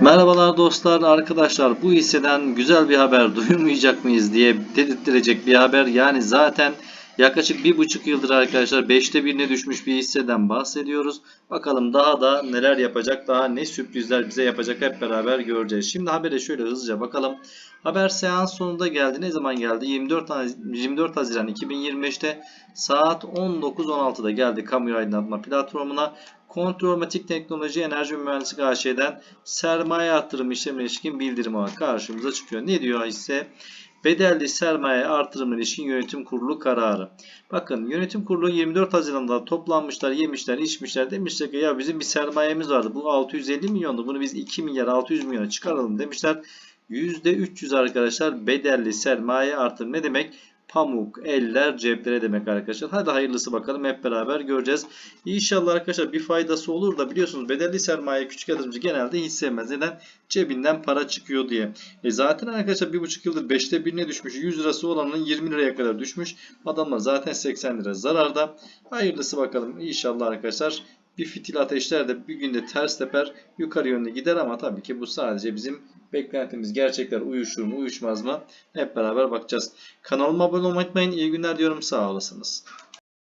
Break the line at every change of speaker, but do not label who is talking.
Merhabalar dostlar, arkadaşlar. Bu hisseden güzel bir haber duymayacak mıyız diye dedirttirecek bir haber. Yani zaten yaklaşık bir buçuk yıldır arkadaşlar 5'te birine düşmüş bir hisseden bahsediyoruz. Bakalım daha da neler yapacak, daha ne sürprizler bize yapacak hep beraber göreceğiz. Şimdi habere şöyle hızlıca bakalım. Haber seans sonunda geldi. Ne zaman geldi? 24, Haz- 24 Haziran 2025'te saat 19.16'da geldi kamu aydınlatma platformuna. Kontrolmatik Teknoloji Enerji Mühendislik AŞ'den sermaye artırım işlemine ilişkin bildirim olarak karşımıza çıkıyor. Ne diyor hisse? Bedelli sermaye artırımına ilişkin yönetim kurulu kararı. Bakın yönetim kurulu 24 Haziran'da toplanmışlar, yemişler, içmişler. Demişler ki ya bizim bir sermayemiz vardı. Bu 650 milyondu. Bunu biz 2 milyar 600 milyona çıkaralım demişler. %300 arkadaşlar bedelli sermaye artırım ne demek? Pamuk, eller, ceplere demek arkadaşlar. Hadi hayırlısı bakalım hep beraber göreceğiz. İnşallah arkadaşlar bir faydası olur da biliyorsunuz bedelli sermaye küçük yatırımcı genelde hiç sevmez. Neden? Cebinden para çıkıyor diye. E zaten arkadaşlar bir buçuk yıldır 5'te birine düşmüş. 100 lirası olanın 20 liraya kadar düşmüş. Adamlar zaten 80 lira zararda. Hayırlısı bakalım. İnşallah arkadaşlar bir fitil ateşler de bir günde ters teper yukarı yönde gider ama tabii ki bu sadece bizim beklentimiz. Gerçekler uyuşur mu uyuşmaz mı hep beraber bakacağız. Kanalıma abone olmayı unutmayın. İyi günler diyorum. Sağ olasınız.